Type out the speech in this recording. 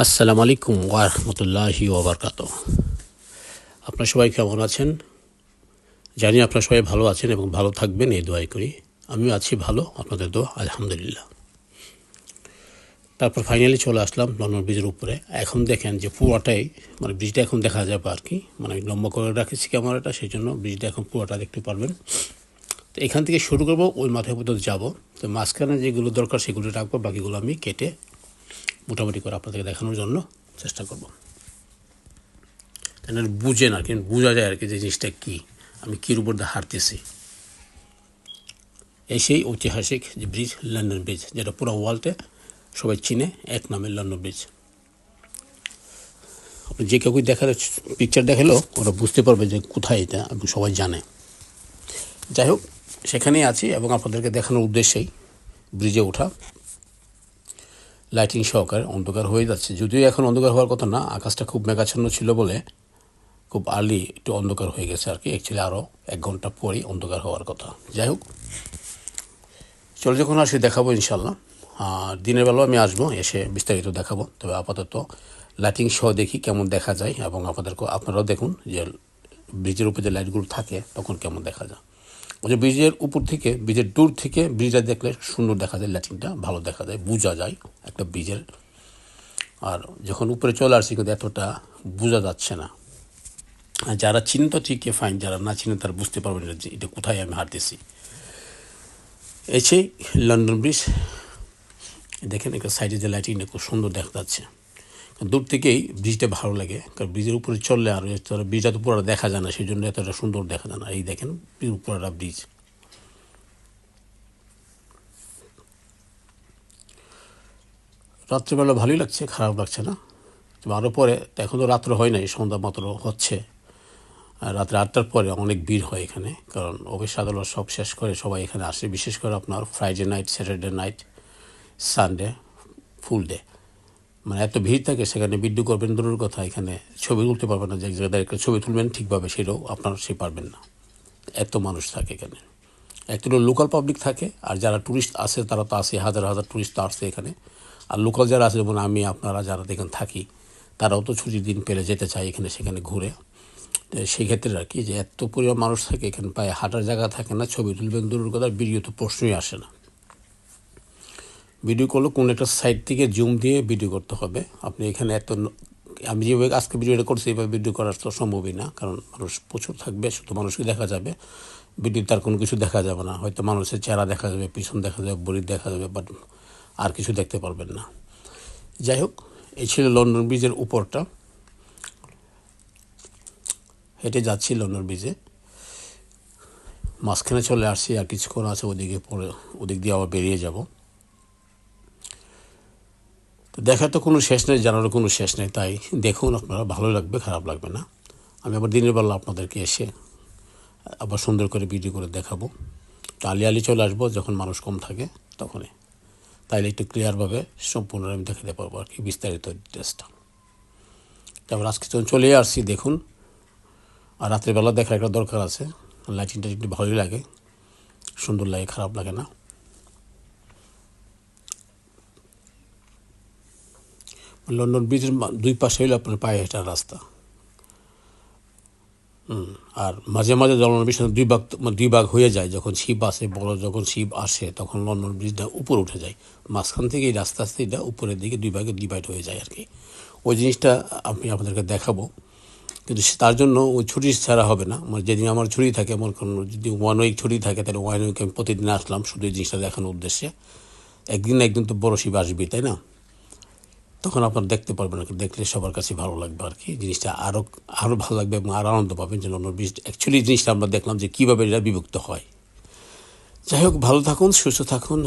আসসালামু আলাইকুম ওয়ারহমতুল্লাহি ওবরকাত আপনার সবাই কেমন আছেন? জানি আপনার সবাই ভালো আছেন এবং ভালো থাকবেন, এই দোয়াই করি। আমিও আছি ভালো, আপনাদের দোয়া, আলহামদুলিল্লাহ। তারপর ফাইনালি চলে আসলাম লন্ডন ব্রিজের উপরে। এখন দেখেন যে পুরোটাই মানে ব্রিজটা এখন দেখা যাবে আর কি। মানে লম্বা করে রাখেছি ক্যামেরাটা সেই জন্য ব্রিজটা এখন পুরোটা দেখতে পারবেন। তো এখান থেকে শুরু করব, ওই মাথায় পর্যন্ত যাব। তো মাঝখানে যেগুলো দরকার সেগুলো রাখব, বাকিগুলো আমি কেটে মোটামুটি করে আপনাদেরকে দেখানোর জন্য চেষ্টা করব। তাই বুঝেন আর কি বোঝা যায় আর কি যে জিনিসটা কী, আমি কীর উপর দিয়ে হারতেছি এই সেই ঐতিহাসিক যে ব্রিজ লন্ডন ব্রিজ যেটা পুরো ওয়ার্ল্ডে সবাই চিনে, এক নামে লন্ডন ব্রিজ আপনি যে কেউ দেখালে পিকচার দেখালেও ওরা বুঝতে পারবে যে কোথায় এটা এবং সবাই জানে। যাই হোক, সেখানেই আছি এবং আপনাদেরকে দেখানোর উদ্দেশ্যেই ব্রিজে ওঠা। লাইটিং সহকারে অন্ধকার হয়ে যাচ্ছে। যদিও এখন অন্ধকার হওয়ার কথা না, আকাশটা খুব মেঘাচ্ছন্ন ছিল বলে খুব আর্লি একটু অন্ধকার হয়ে গেছে আর কি। অ্যাকচুয়ালি আরও এক ঘণ্টা পরেই অন্ধকার হওয়ার কথা। যাই হোক, চলে যখন আসি দেখাবো ইনশাল্লাহ আর দিনের বেলাও আমি আসব, এসে বিস্তারিত দেখাবো। তবে আপাতত লাইটিং সহ দেখি কেমন দেখা যায় এবং আপনাদেরকে আপনারাও দেখুন যে ব্রিজের উপরে যে লাইটগুলো থাকে, তখন কেমন দেখা যায়। যে ব্রিজের উপর থেকে, ব্রিজের দূর থেকে ব্রিজটা দেখলে সুন্দর দেখা যায় লাইটিংটা ভালো দেখা যায়, বোঝা যায় একটা ব্রিজের। আর যখন উপরে চলে আসছি কিন্তু এতটা বোঝা যাচ্ছে না। যারা চিনেন তো ঠিকই ফাইন যারা না চিনেন তারা বুঝতে পারবেন যে এটা কোথায় আমি হাঁটতেছি। এই সেই লন্ডন ব্রিজ দেখেন একটা সাইডে যে লাইটিংটা খুব সুন্দর দেখা যাচ্ছে। দূর থেকেই ব্রিজটা ভালো লাগে, কারণ ব্রিজের উপরে চললে আর ব্রিজটা তো পুরোটা দেখা যায় না সেই জন্য এতটা সুন্দর দেখা যায় না। এই দেখেন পুরোটা ব্রিজ। রাত্রিবেলা ভালোই লাগছে, খারাপ লাগছে না। আরও পরে এখন তো রাত্র হয় নাই, সন্ধ্যা মাত্র হচ্ছে। রাত্রে আটটার পরে অনেক ভিড় হয় এখানে, কারণ অফিস আদালত সব শেষ করে সবাই এখানে আসে, বিশেষ করে আপনার Friday night Saturday night Sunday full day মানে এত ভিড় থাকে, সেখানে বিদ্যুৎ করবেন, দূরের কথা, এখানে ছবি তুলতে পারবেন না যে এক জায়গায় একটা ছবি তুলবেন ঠিকভাবে, সেটাও আপনার সে পারবেন না। এত মানুষ থাকে এখানে। একটু লোকাল পাবলিক থাকে, আর যারা ট্যুরিস্ট আসে তারা তো আসে হাজার হাজার ট্যুরিস্ট আসছে এখানে। আর লোকাল যারা আছে, যেমন আমি, আপনারা যারা এখানে থাকি, তারাও তো ছুটির দিন পেলে যেতে চায় এখানে, সেখানে ঘুরে। সেই ক্ষেত্রে আর কি, যে এত পরিমাণ মানুষ থাকে এখানে, প্রায় হাঁটার জায়গা থাকে না, ছবি তুলবেন, দূরের কথা ভিডিও তো প্রশ্নই আসে না। ভিডিও করলে কোনো একটা সাইড থেকে জুম দিয়ে ভিডিও করতে হবে। আপনি এখানে এত আমি যেভাবে আজকে ভিডিওটা করছি, এভাবে ভিডিও করার তো সম্ভবই না, কারণ মানুষ প্রচুর থাকবে, শুধু মানুষকে দেখা যাবে। ভিডিও তার কোনো কিছু দেখা যাবে না। হয়তো মানুষের চেহারা দেখা যাবে, পিছন দেখা যাবে বডি দেখা যাবে বাট আর কিছু দেখতে পারবেন না। যাই হোক, এই ছিল লন্ডন ব্রিজের উপরটা। হেঁটে যাচ্ছি লন্ডন ব্রিজে মাঝখানে চলে আসছি আর কিছুক্ষণ আছে, ওদিকে পরে ওদিক দিয়ে আবার বেরিয়ে যাব। তো দেখার তো কোনো শেষ নেই, জানারও কোনো শেষ নেই, তাই দেখুন আপনারা, ভালো লাগবে, খারাপ লাগবে না। আমি আবার দিনের বেলা আপনাদেরকে এসে আবার সুন্দর করে ভিডিও করে দেখাবো। আলি আলি চলে আসব, যখন মানুষ কম থাকে, তখনই। তাইলে একটু ক্লিয়ারভাবে সম্পূর্ণ আমি দেখাতে পারব আর কি, বিস্তারিত ডিটেলসটা তারপর আজকে যখন চলে আসছি, দেখুন, আর রাত্রিবেলা দেখার একটা দরকার আছে। লাইটিংটা একটু ভালোই লাগে, সুন্দর লাগে, খারাপ লাগে না। লন্ডন ব্রিজের দুই পাশে হইলে আপনার পায়ে হেঁটার রাস্তা। আর মাঝে মাঝে লন্ডন ব্রিজ দুই ভাগ দুই ভাগ হয়ে যায়, যখন শিপ আসে, বড় যখন শিপ আসে, তখন লন্ডন ব্রিজটা উপরে উঠে যায়। মাঝখান থেকে এই রাস্তা আস্তে এটা উপরের দিকে দুই ভাগে ডিভাইড হয়ে যায় আর কি ওই জিনিসটা আমি আপনাদেরকে দেখাবো। কিন্তু তার জন্য ওই ছুটি ছাড়া হবে না। মানে যেদিন আমার ছুটি থাকে আমার কোনো যদি ওয়ান উইক ছুটি থাকে, তাহলে ওয়ান উইক আমি প্রতিদিন আসলাম, শুধু এই জিনিসটা দেখানোর উদ্দেশ্যে। একদিন একদিন তো বড় শিব আসবে তাই না? তখন আপনার দেখতে পারবেন আর দেখলে সবার কাছে ভালো লাগবে আর কি, জিনিসটা আরও আরও ভালো লাগবে এবং আরও আনন্দ পাবেন যেন অন্য অ্যাকচুয়ালি জিনিসটা আমরা দেখলাম যে কীভাবে এটা বিভক্ত হয়। যাই হোক, ভালো থাকুন, সুস্থ থাকুন।